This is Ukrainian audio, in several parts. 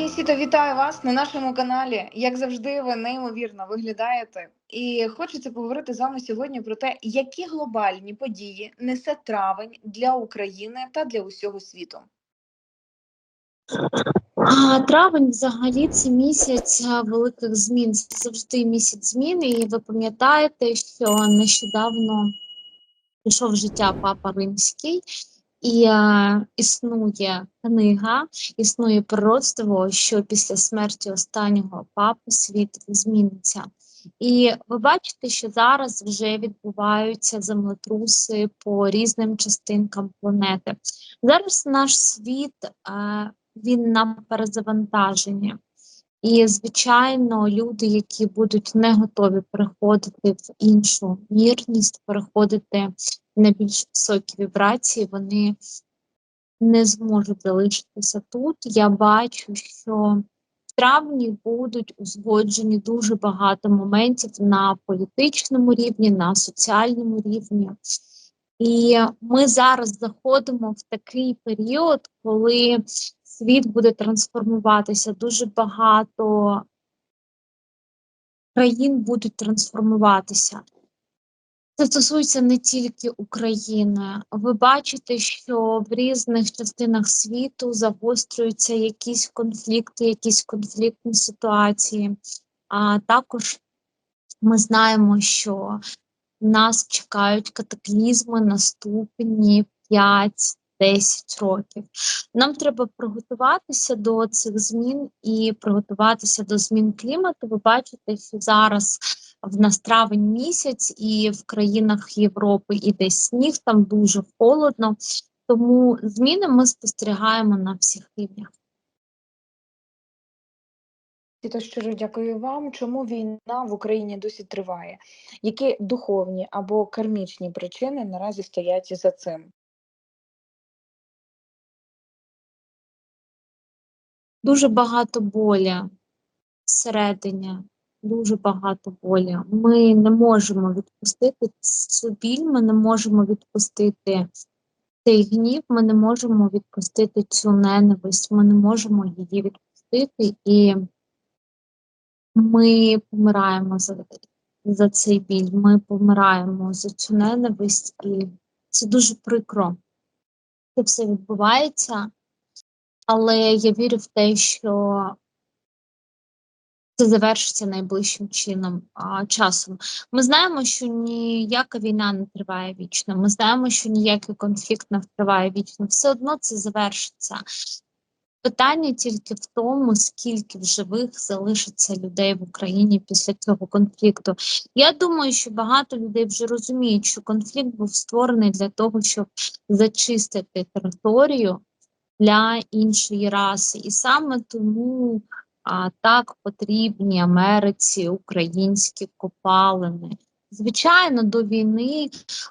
Пані Сіто, вітаю вас на нашому каналі. Як завжди, ви неймовірно виглядаєте. І хочеться поговорити з вами сьогодні про те, які глобальні події несе травень для України та для усього світу. Травень взагалі це місяць великих змін. Це завжди місяць змін. І ви пам'ятаєте, що нещодавно пішов життя Папа Римський, і а, існує книга, існує пророцтво, що після смерті останнього папи світ зміниться. І ви бачите, що зараз вже відбуваються землетруси по різним частинкам планети. Зараз наш світ а, він на перезавантаженні. І, звичайно, люди, які будуть не готові переходити в іншу мірність, переходити на більш високі вібрації, вони не зможуть залишитися тут. Я бачу, що в травні будуть узгоджені дуже багато моментів на політичному рівні, на соціальному рівні. І ми зараз заходимо в такий період, коли світ буде трансформуватися. Дуже багато країн будуть трансформуватися. Це стосується не тільки України. Ви бачите, що в різних частинах світу загострюються якісь конфлікти, якісь конфліктні ситуації. А також ми знаємо, що нас чекають катаклізми наступні 5 10 років. Нам треба приготуватися до цих змін і приготуватися до змін клімату. Ви бачите, що зараз в нас травень місяць, і в країнах Європи іде сніг, там дуже холодно. Тому зміни ми спостерігаємо на всіх рівнях. Сіто, щиро дякую вам. Чому війна в Україні досі триває? Які духовні або кармічні причини наразі стоять за цим? дуже багато болі всередині, дуже багато болі. Ми не можемо відпустити цю біль, ми не можемо відпустити цей гнів, ми не можемо відпустити цю ненависть, ми не можемо її відпустити, і ми помираємо за, за цей біль, ми помираємо за цю ненависть, і це дуже прикро. Це все відбувається але я вірю в те, що це завершиться найближчим чином а, часом. Ми знаємо, що ніяка війна не триває вічно. Ми знаємо, що ніякий конфлікт не триває вічно. Все одно це завершиться. Питання тільки в тому, скільки в живих залишиться людей в Україні після цього конфлікту. Я думаю, що багато людей вже розуміють, що конфлікт був створений для того, щоб зачистити територію для іншої раси. І саме тому а, так потрібні Америці українські копалини. Звичайно, до війни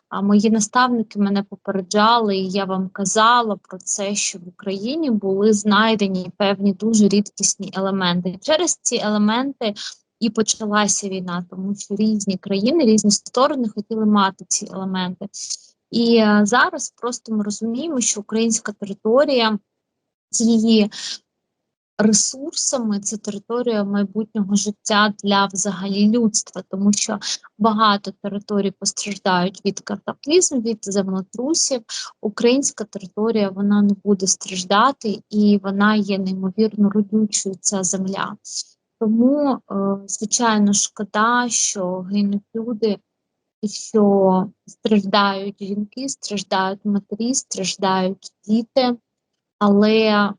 а, мої наставники мене попереджали, і я вам казала про це, що в Україні були знайдені певні дуже рідкісні елементи. Через ці елементи і почалася війна, тому що різні країни, різні сторони хотіли мати ці елементи. І зараз просто ми розуміємо, що українська територія з її ресурсами це територія майбутнього життя для взагалі людства, тому що багато територій постраждають від катаклізму, від землетрусів. Українська територія вона не буде страждати і вона є неймовірно родючою ця земля. Тому, е, звичайно, шкода, що гинуть люди що страждають жінки, страждають матері, страждають діти, але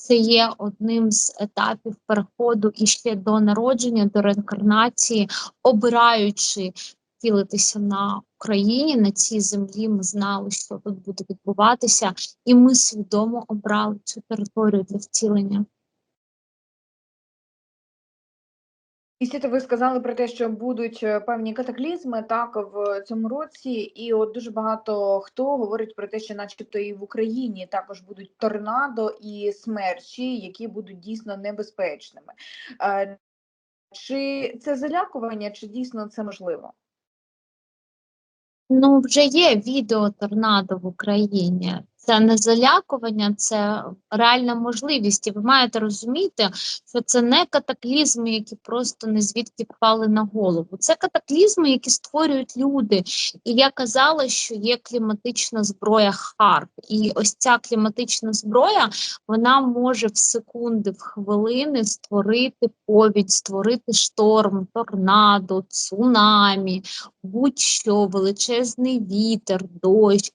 це є одним з етапів переходу іще до народження, до реінкарнації, обираючи втілитися на Україні на цій землі. Ми знали, що тут буде відбуватися, і ми свідомо обрали цю територію для втілення. Істіто, ви сказали про те, що будуть е, певні катаклізми так в цьому році, і от дуже багато хто говорить про те, що, начебто, і в Україні також будуть торнадо і смерчі, які будуть дійсно небезпечними. Е, чи це залякування, чи дійсно це можливо? Ну, вже є відео торнадо в Україні. Це не залякування, це реальна можливість. І ви маєте розуміти, що це не катаклізми, які просто не звідки впали на голову. Це катаклізми, які створюють люди. І я казала, що є кліматична зброя ХАРП. І ось ця кліматична зброя вона може в секунди, в хвилини створити повідь, створити шторм, торнадо, цунамі, будь-що, величезний вітер, дощ.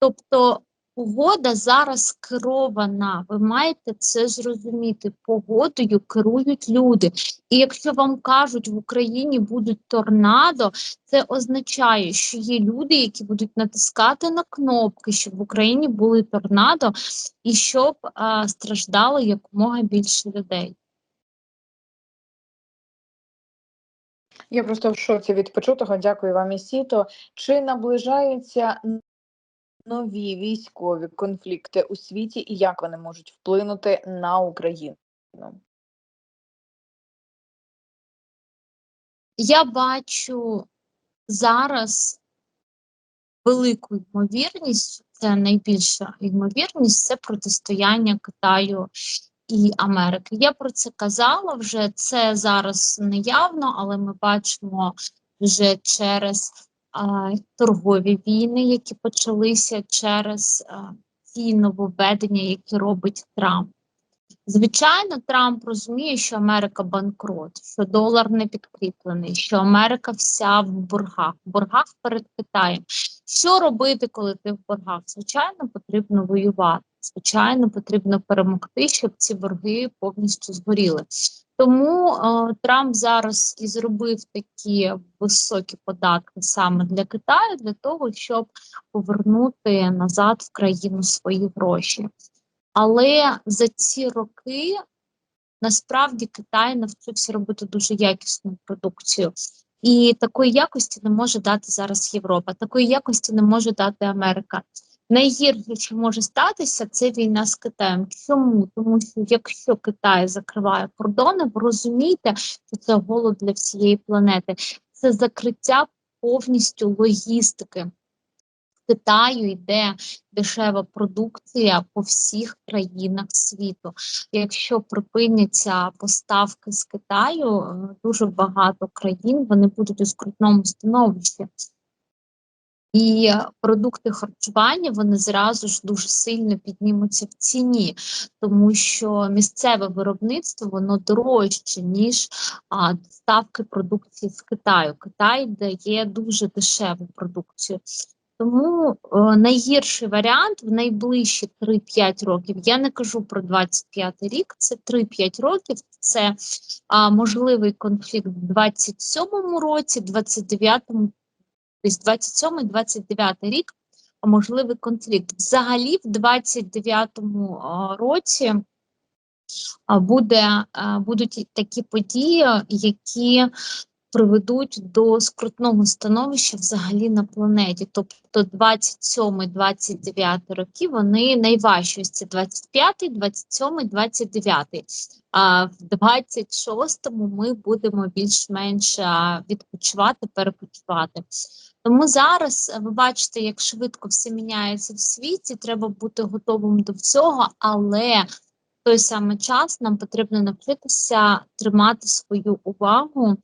Тобто погода зараз керована. Ви маєте це зрозуміти. Погодою керують люди. І якщо вам кажуть, в Україні будуть торнадо, це означає, що є люди, які будуть натискати на кнопки, щоб в Україні були торнадо, і щоб а, страждало якомога більше людей. Я просто в шоці від почутого. Дякую вам, Ісіто. Чи наближаються н- нові військові конфлікти у світі і як вони можуть вплинути на Україну? Я бачу зараз велику ймовірність, це найбільша ймовірність, це протистояння Китаю і Америки. Я про це казала вже. Це зараз не явно, але ми бачимо вже через торгові війни, які почалися через ті нововведення, які робить Трамп. Звичайно, Трамп розуміє, що Америка банкрот, що долар не підкріплений, що Америка вся в боргах, в боргах перед Китаєм. Що робити, коли ти в боргах? Звичайно, потрібно воювати. Звичайно, потрібно перемогти, щоб ці борги повністю згоріли. Тому е, Трамп зараз і зробив такі високі податки саме для Китаю, для того, щоб повернути назад в країну свої гроші. Але за ці роки насправді Китай навчився робити дуже якісну продукцію. І такої якості не може дати зараз Європа, такої якості не може дати Америка. Найгірше, що може статися, це війна з Китаєм. Чому? Тому що якщо Китай закриває кордони, ви розумієте, що це голод для всієї планети, це закриття повністю логістики. Китаю йде дешева продукція по всіх країнах світу. Якщо припиняться поставки з Китаю, е, дуже багато країн вони будуть у скрутному становищі. І продукти харчування вони зразу ж дуже сильно піднімуться в ціні, тому що місцеве виробництво воно дорожче, ніж а, доставки продукції з Китаю. Китай дає дуже дешеву продукцію. Тому е, найгірший варіант в найближчі 3-5 років. Я не кажу про 25 рік, це 3-5 років. Це а, можливий конфлікт в 27-му році, 29-му, тобто 27-29 рік, можливий конфлікт. Взагалі, в 29-му році буде, будуть такі події, які приведуть до скрутного становища взагалі на планеті. Тобто 27-29 роки вони найважчі. Ось це 25, 27, 29. А в 26-му ми будемо більш-менш відпочивати, перепочивати. Тому зараз е, ви бачите, як швидко все міняється в світі. Треба бути готовим до всього, але в той самий час нам потрібно навчитися тримати свою увагу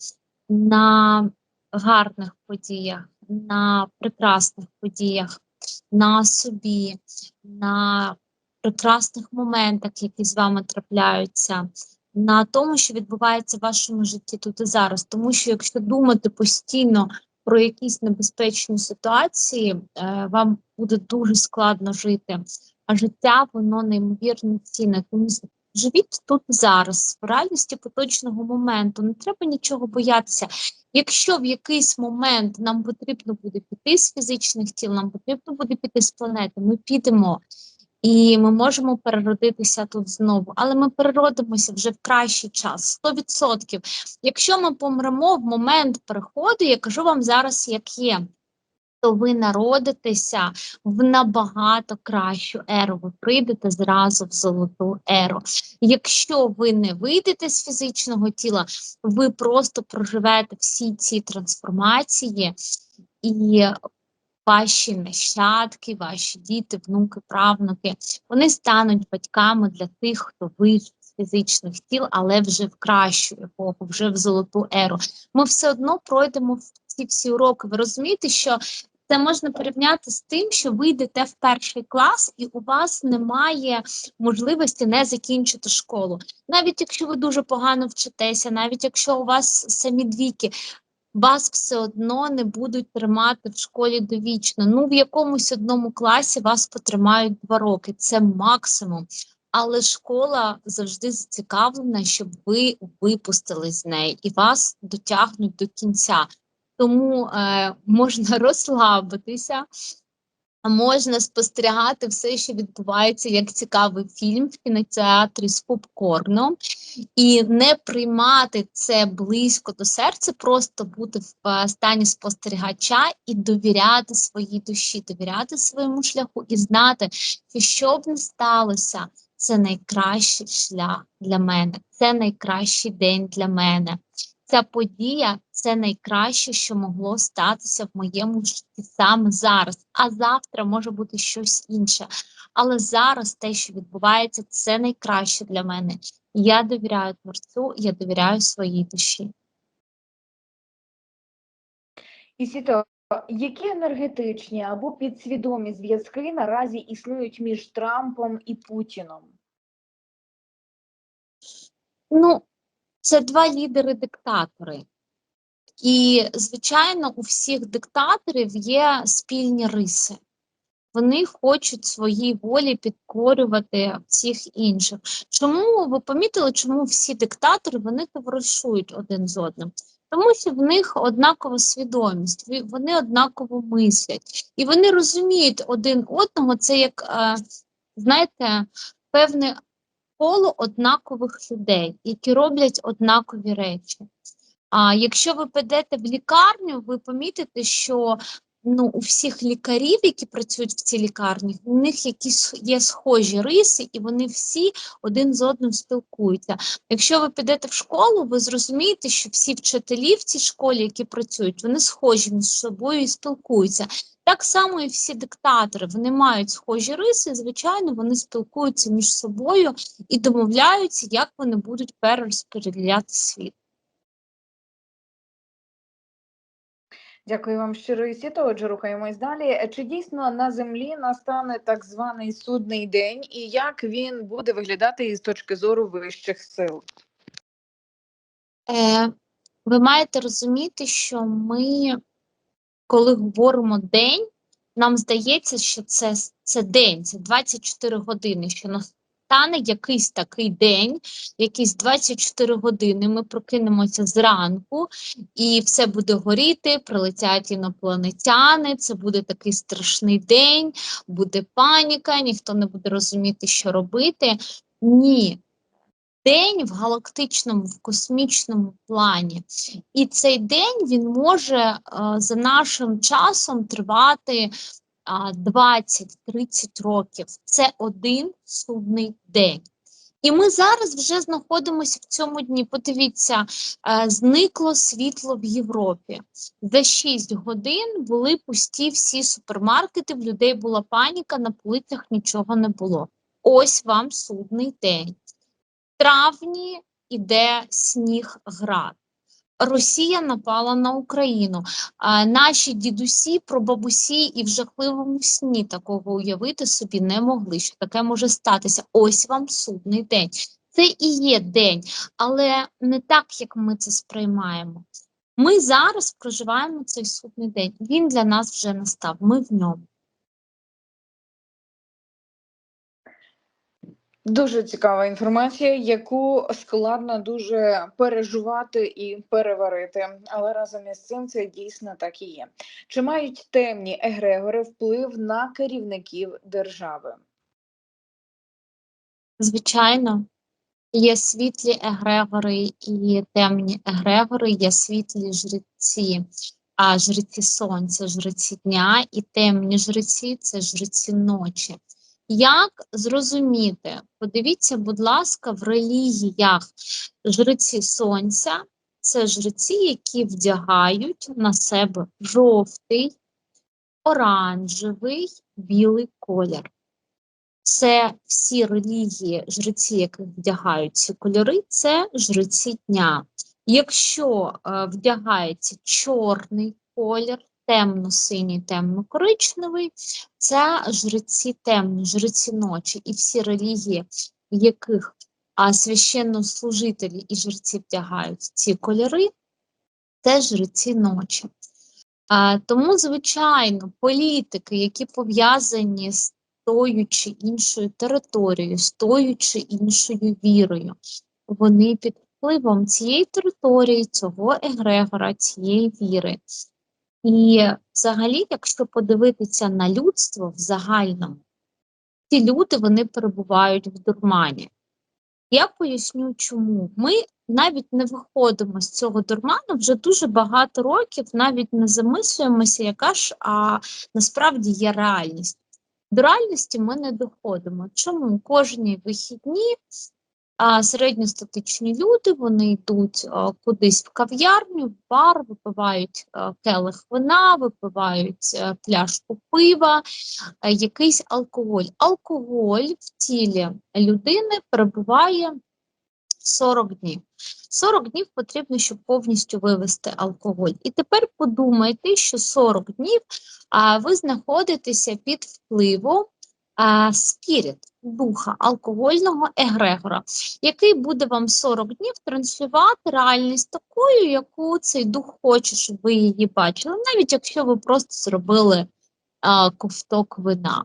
на гарних подіях, на прекрасних подіях, на собі, на прекрасних моментах, які з вами трапляються, на тому, що відбувається в вашому житті тут і зараз. Тому що якщо думати постійно про якісь небезпечні ситуації, е, вам буде дуже складно жити. А життя воно неймовірно цінне. Тому живіть тут зараз, в реальності поточного моменту. Не треба нічого боятися. Якщо в якийсь момент нам потрібно буде піти з фізичних тіл, нам потрібно буде піти з планети, ми підемо. І ми можемо переродитися тут знову, але ми переродимося вже в кращий час, 100%. Якщо ми помремо в момент переходу, я кажу вам зараз, як є, то ви народитеся в набагато кращу еру. Ви прийдете зразу в золоту еру. Якщо ви не вийдете з фізичного тіла, ви просто проживете всі ці трансформації і ваші нащадки, ваші діти, внуки, правнуки, вони стануть батьками для тих, хто вижив з фізичних тіл, але вже в кращу епоху, вже в золоту еру. Ми все одно пройдемо ці всі уроки. Ви розумієте, що це можна порівняти з тим, що ви йдете в перший клас, і у вас немає можливості не закінчити школу. Навіть якщо ви дуже погано вчитеся, навіть якщо у вас самі двійки, вас все одно не будуть тримати в школі довічно. Ну, в якомусь одному класі вас потримають два роки. Це максимум. Але школа завжди зацікавлена, щоб ви випустили з неї і вас дотягнуть до кінця. Тому е, можна розслабитися, можна спостерігати все, що відбувається, як цікавий фільм в кінотеатрі з попкорном, і не приймати це близько до серця, просто бути в е, стані спостерігача і довіряти своїй душі, довіряти своєму шляху і знати, що що б не сталося, це найкращий шлях для мене, це найкращий день для мене. Ця подія це найкраще, що могло статися в моєму житті саме зараз. А завтра може бути щось інше. Але зараз те, що відбувається, це найкраще для мене. Я довіряю творцю, я довіряю своїй душі. І Сіто, які енергетичні або підсвідомі зв'язки наразі існують між Трампом і Путіном? Ну, це два лідери-диктатори. І, звичайно, у всіх диктаторів є спільні риси. Вони хочуть своїй волі підкорювати всіх інших. Чому ви помітили, чому всі диктатори вони товаришують один з одним? Тому що в них однакова свідомість, вони однаково мислять, і вони розуміють один одного. Це як, е, знаєте, певне коло однакових людей, які роблять однакові речі. А якщо ви підете в лікарню, ви помітите, що ну, у всіх лікарів, які працюють в цій лікарні, у них якісь є схожі риси, і вони всі один з одним спілкуються. Якщо ви підете в школу, ви зрозумієте, що всі вчителі в цій школі, які працюють, вони схожі між собою і спілкуються. Так само і всі диктатори, вони мають схожі риси, звичайно, вони спілкуються між собою і домовляються, як вони будуть перерозподіляти світ. Дякую вам щиро, Ісіто. Отже, рухаємось далі. Чи дійсно на землі настане так званий судний день, і як він буде виглядати із точки зору вищих сил? Е, ви маєте розуміти, що ми, коли говоримо день, нам здається, що це, це день, це 24 години, що настане якийсь такий день, якісь 24 години. Ми прокинемося зранку, і все буде горіти, прилетять інопланетяни. Це буде такий страшний день, буде паніка, ніхто не буде розуміти, що робити. Ні, день в галактичному, в космічному плані. І цей день він може е, за нашим часом тривати 20-30 років. Це один судний день. І ми зараз вже знаходимося в цьому дні. Подивіться, е, зникло світло в Європі. За 6 годин були пусті всі супермаркети, в людей була паніка, на полицях нічого не було. Ось вам судний день В травні іде сніг град. Росія напала на Україну. А наші дідусі, прабабусі і в жахливому сні такого уявити собі не могли, що таке може статися. Ось вам судний день. Це і є день, але не так, як ми це сприймаємо. Ми зараз проживаємо цей судний день. Він для нас вже настав. Ми в ньому. Дуже цікава інформація, яку складно дуже переживати і переварити, але разом із цим це дійсно так і є. Чи мають темні егрегори вплив на керівників держави? Звичайно, є світлі егрегори і темні егрегори, є світлі жреці, а жреці сонця, жреці дня, і темні жреці це жреці ночі. Як зрозуміти? Подивіться, будь ласка, в релігіях жреці сонця це жреці, які вдягають на себе жовтий оранжевий, білий колір. Це всі релігії, жреці, яких вдягають ці кольори, це жреці дня. Якщо е, вдягається чорний колір, темно-синій, темно-коричневий, це жреці темні, жреці ночі. І всі релігії, в яких а, священнослужителі і жреці вдягають ці кольори, це жреці ночі. А, тому, звичайно, політики, які пов'язані з тою чи іншою територією, з тою чи іншою вірою, вони під впливом цієї території, цього егрегора, цієї віри. І взагалі, якщо подивитися на людство в загальному, ці люди вони перебувають в дурмані. Я поясню, чому. Ми навіть не виходимо з цього дурману вже дуже багато років, навіть не замислюємося, яка ж а, насправді є реальність. До реальності ми не доходимо. Чому кожні вихідні середньостатичні люди вони йдуть кудись в кав'ярню, в бар, випивають келих вина, випивають пляшку пива, якийсь алкоголь. Алкоголь в тілі людини перебуває 40 днів. 40 днів потрібно, щоб повністю вивести алкоголь. І тепер подумайте, що 40 днів ви знаходитеся під впливом спіріт, духа алкогольного егрегора, який буде вам 40 днів транслювати реальність такою, яку цей дух хоче, щоб ви її бачили, навіть якщо ви просто зробили а, ковток вина.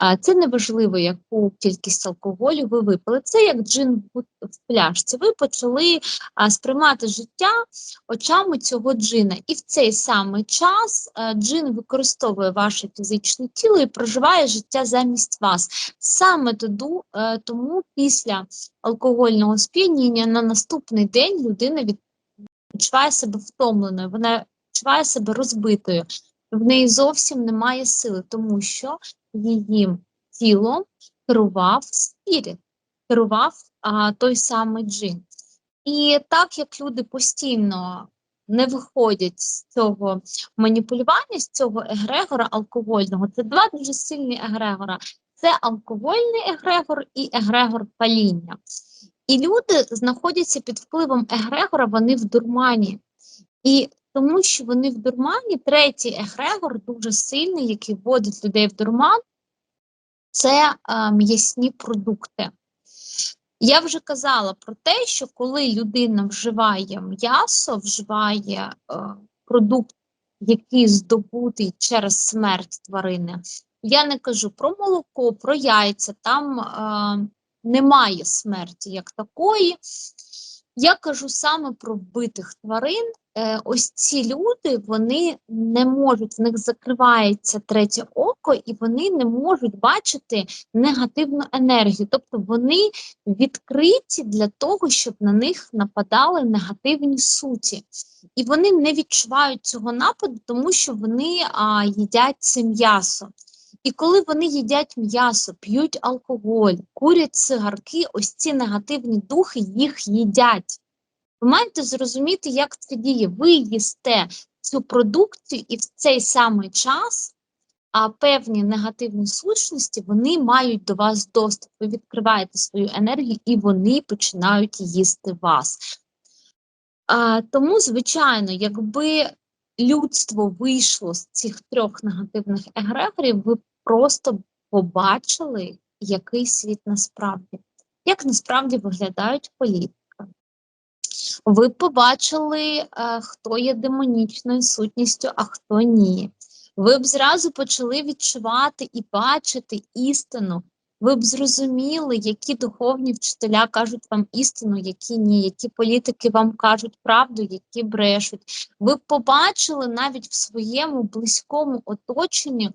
А це не важливо, яку кількість алкоголю ви випили. Це як джин в пляшці. Ви почали а, сприймати життя очами цього джина. І в цей самий час а, джин використовує ваше фізичне тіло і проживає життя замість вас. Саме тоду, е, тому після алкогольного сп'яніння на наступний день людина відчуває себе втомленою, вона відчуває себе розбитою. В неї зовсім немає сили, тому що її тілом керував спіріт, керував а, той самий джин. І так як люди постійно не виходять з цього маніпулювання, з цього егрегора алкогольного, це два дуже сильні егрегора. Це алкогольний егрегор і егрегор паління. І люди знаходяться під впливом егрегора, вони в дурмані. І тому що вони в дурмані, третій егрегор дуже сильний, який вводить людей в дурман, це е, м'ясні продукти. Я вже казала про те, що коли людина вживає м'ясо, вживає е, продукт, який здобутий через смерть тварини. Я не кажу про молоко, про яйця, там е, немає смерті як такої. Я кажу саме про вбитих тварин. Е, ось ці люди вони не можуть, в них закривається третє око, і вони не можуть бачити негативну енергію. Тобто вони відкриті для того, щоб на них нападали негативні суті. І вони не відчувають цього нападу, тому що вони а, їдять це м'ясо. І коли вони їдять м'ясо, п'ють алкоголь, курять цигарки, ось ці негативні духи їх їдять. Ви маєте зрозуміти, як це діє. Ви їсте цю продукцію, і в цей самий час а певні негативні сущності вони мають до вас доступ. Ви відкриваєте свою енергію, і вони починають їсти вас. А, тому, звичайно, якби людство вийшло з цих трьох негативних егрегорів, ви просто побачили, який світ насправді, як насправді виглядають політики. Ви побачили, е, хто є демонічною сутністю, а хто ні. Ви б зразу почали відчувати і бачити істину. Ви б зрозуміли, які духовні вчителя кажуть вам істину, які ні, які політики вам кажуть правду, які брешуть. Ви б побачили навіть в своєму близькому оточенні,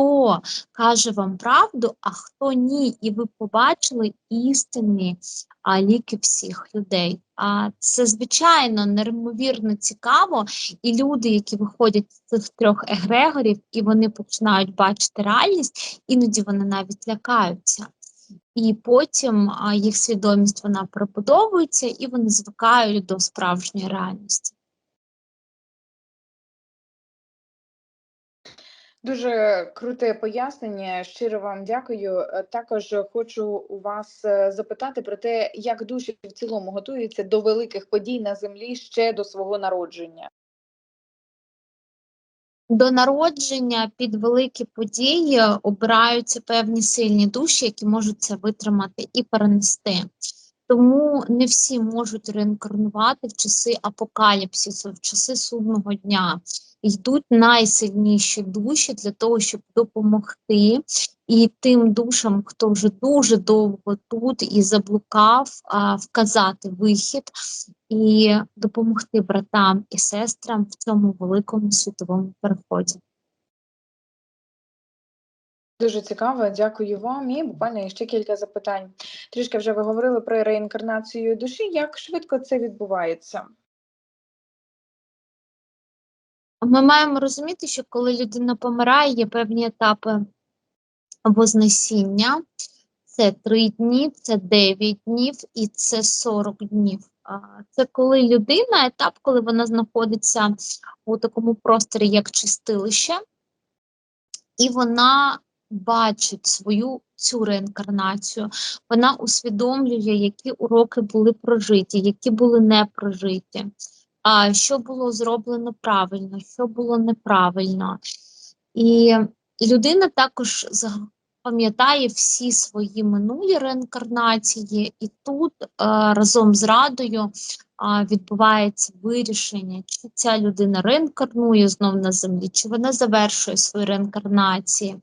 хто каже вам правду, а хто ні. І ви побачили істинні а, ліки всіх людей. А це звичайно неймовірно цікаво, і люди, які виходять з цих трьох егрегорів, і вони починають бачити реальність, іноді вони навіть лякаються. І потім а, їх свідомість вона перебудовується, і вони звикають до справжньої реальності. Дуже круте пояснення. Щиро вам дякую. Е, Також хочу у вас е, запитати про те, як душі в цілому готуються до великих подій на землі ще до свого народження. До народження під великі події обираються певні сильні душі, які можуть це витримати і перенести. Тому не всі можуть реінкарнувати в часи апокаліпсису, в часи судного дня. Йдуть найсильніші душі для того, щоб допомогти і тим душам, хто вже дуже довго тут і заблукав, вказати вихід і допомогти братам і сестрам в цьому великому світовому переході. Дуже цікаво, дякую вам. І буквально ще кілька запитань. Трішки вже ви говорили про реінкарнацію душі. Як швидко це відбувається? Ми маємо розуміти, що коли людина помирає, є певні етапи вознесіння. Це 3 дні, це 9 днів і це 40 днів. Це коли людина, етап, коли вона знаходиться у такому просторі, як чистилище, і вона бачить свою цю реінкарнацію. Вона усвідомлює, які уроки були прожиті, які були не прожиті, а що було зроблено правильно, що було неправильно. І людина також пам'ятає всі свої минулі реінкарнації, і тут е, разом з радою а, відбувається вирішення, чи ця людина реінкарнує знов на землі, чи вона завершує свої реінкарнації,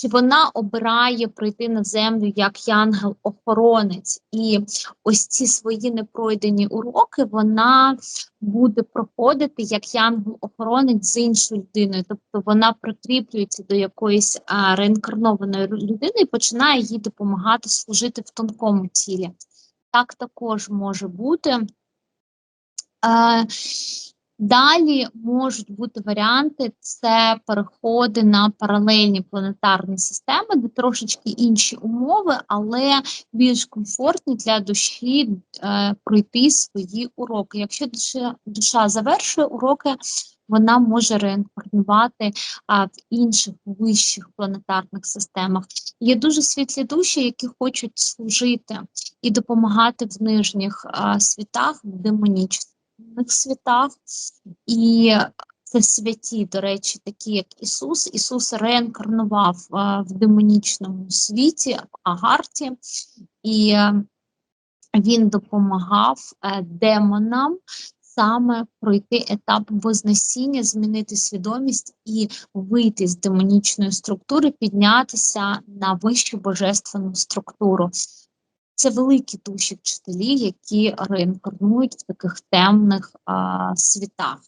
чи вона обирає прийти на землю як янгел-охоронець. І ось ці свої непройдені уроки вона буде проходити як янгел-охоронець з іншою людиною. Тобто вона прикріплюється до якоїсь а, реінкарнованої людини і починає їй допомагати служити в тонкому тілі. Так також може бути. Е, Далі можуть бути варіанти: це переходи на паралельні планетарні системи, де трошечки інші умови, але більш комфортні для душі е, пройти свої уроки. Якщо душа, душа завершує уроки, вона може реінкарнувати а, в інших вищих планетарних системах. Є дуже світлі душі, які хочуть служити і допомагати в нижніх а, світах, в демонічних світах. І це святі, до речі, такі як Ісус. Ісус реінкарнував в демонічному світі, в Агарті, і е, він допомагав е, демонам саме пройти етап вознесіння, змінити свідомість і вийти з демонічної структури, піднятися на вищу божественну структуру. Це великі душі вчителі, які реінкарнують в таких темних а, світах.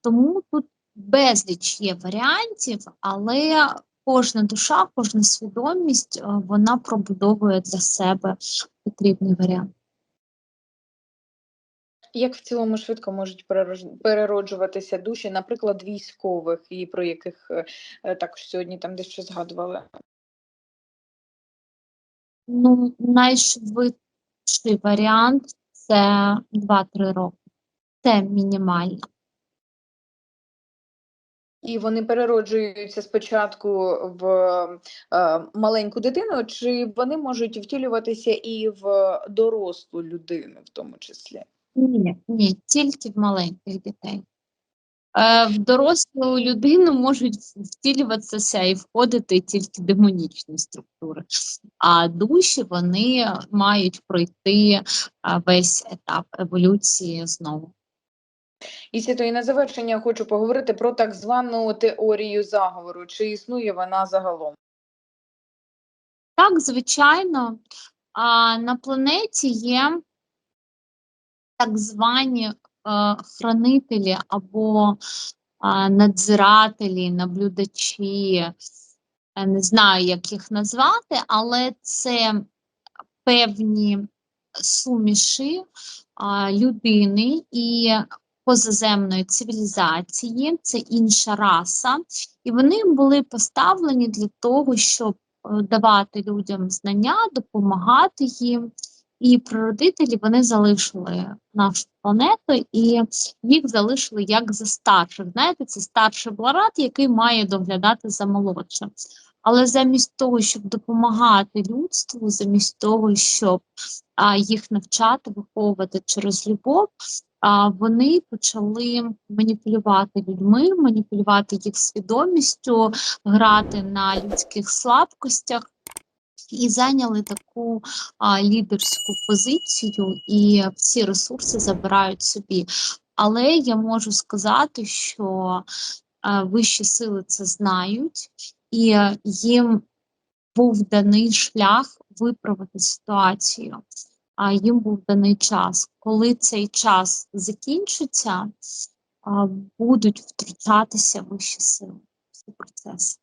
Тому тут безліч є варіантів, але кожна душа, кожна свідомість а, вона пробудовує для себе потрібний варіант. Як в цілому швидко можуть перероджуватися душі, наприклад, військових, і про яких е, е, також сьогодні там дещо згадували? Ну, найшвидший варіант це 2-3 роки. Це мінімально. І вони перероджуються спочатку в е, маленьку дитину, чи вони можуть втілюватися і в дорослу людину, в тому числі? Ні, ні, тільки в маленьких дітей. Е, в дорослу людину можуть втілюватися і входити тільки демонічні структури, а душі вони мають пройти весь етап еволюції знову. І Сіто, і на завершення хочу поговорити про так звану теорію заговору. Чи існує вона загалом? Так, звичайно, а, на планеті є так звані е, хранителі або надзирателі, наблюдачі, е, не знаю, як їх назвати, але це певні суміші людини і позаземної цивілізації, це інша раса, і вони були поставлені для того, щоб е, давати людям знання, допомагати їм і прародителі вони залишили нашу планету і їх залишили як за старших. Знаєте, це старший брат, який має доглядати за молодшим. Але замість того, щоб допомагати людству, замість того, щоб а, їх навчати, виховувати через любов, а, вони почали маніпулювати людьми, маніпулювати їх свідомістю, грати на людських слабкостях і зайняли таку а, лідерську позицію, і всі ресурси забирають собі. Але я можу сказати, що а, вищі сили це знають, і їм був даний шлях виправити ситуацію, а їм був даний час. Коли цей час закінчиться, будуть втручатися вищі сили в цей процес.